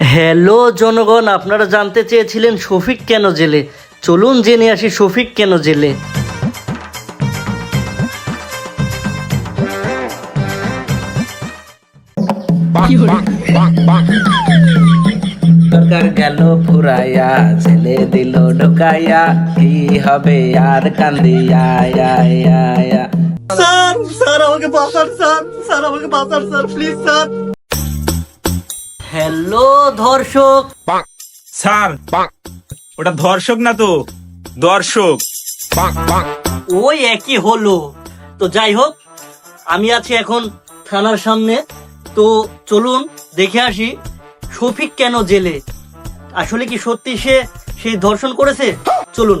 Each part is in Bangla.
হ্যালো জনগণ আপনারা জানতে চেয়েছিলেন শফিক কেন জেলে? চলুন জেনে আসি শফিক কেন জেলে। সরকার গেল ফুরাইয়া ছেলে দিল ঢুকাইয়া কি হবে আর কান্দিয়া আয়া, আয়া, আয়া। স্যার স্যার আমাকে বাঁচান স্যার স্যার আমাকে বাঁচান স্যার প্লিজ স্যার। হ্যালো ধর্ষক। স্যার। ওটা ধর্ষক না তো? দর্শক। ওই একই হলো। তো যাই হোক আমি আছি এখন থানার সামনে। তো চলুন দেখে আসি শফিক কেন জেলে? আসলে কি সত্যি সে সেই ধর্ষণ করেছে? চলুন।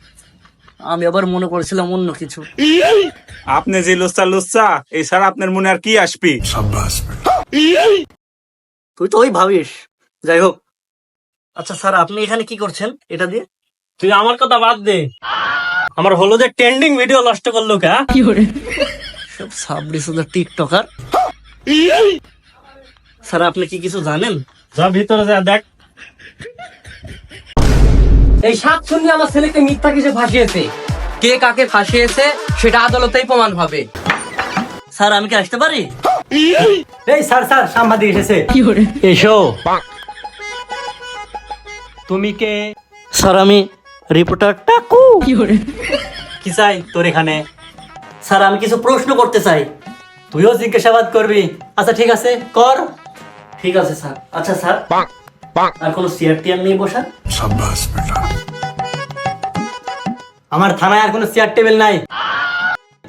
আমি আবার মনে করেছিলাম অন্য কিছু। আপনি যে লুচ্চা লুচ্চা এই স্যার আপনার মনে আর কি আসবে? তুই তো ওই ভাবিস। যাই হোক। আচ্ছা স্যার আপনি এখানে কি করছেন? এটা দিয়ে? তুই আমার কথা বাদ দে। আমার হলো যে ট্রেন্ডিং ভিডিও নষ্ট করল কা সব ছাব্বিশ হাজার টিকটকার। স্যার আপনি কি কিছু জানেন? যা ভিতরে যা দেখ। এই সাত শুনি আমার ছেলেকে মিথ্যা কিছু ফাঁসিয়েছে? কে কাকে ফাঁসিয়েছে সেটা আদালতেই প্রমাণ হবে। স্যার আমি কি আসতে পারি? এই স্যার স্যার সাংবাদিক এসেছে। এসো। তুমি কে? স্যার আমি রিপোর্টার টাকু। কি চাই তোর এখানে? স্যার আমি কিছু প্রশ্ন করতে চাই। তুইও জিজ্ঞাসাবাদ করবি। আচ্ছা ঠিক আছে কর। ঠিক আছে স্যার। আচ্ছা স্যার। আর কোনো চেয়ার টিয়ার নেই বসার আমার থানায় আর কোনো চেয়ার টেবিল নাই।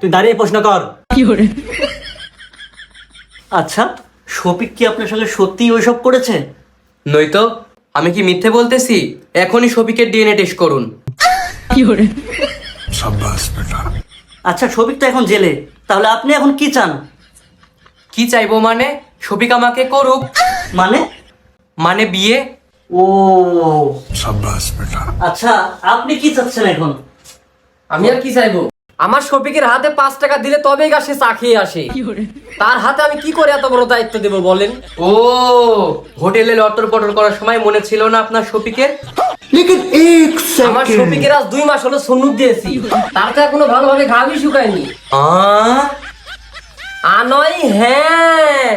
তুই দাঁড়িয়ে প্রশ্ন কর। আচ্ছা শফিক কি আপনার সঙ্গে সত্যি ওইসব করেছে? নয়তো আমি কি মিথ্যে বলতেছি? এখনই শফিকের ডিএনএ টেস্ট করুন। আচ্ছা শফিক তো এখন জেলে। তাহলে আপনি এখন কি চান? কি চাইব মানে? শফিক আমাকে করুক। মানে? মানে বিয়ে? ও। আচ্ছা আপনি কি চাচ্ছেন এখন? আমি আর কি চাইব? আমার শফিকের হাতে পাঁচ টাকা দিলে তবেই গা সে চা খেয়ে আসে। তার হাতে আমি কি করে এত বড় দায়িত্ব দেবো বলেন? ও হোটেলে লটর পটর করার সময় মনে ছিল না আপনার শফিকের? আমার শফিকের আজ দুই মাস হলো সন্নুদ দিয়েছি। তার তো এখনও ভালোভাবে ঘাবি শুকায়নি। আ নয় হ্যাঁ।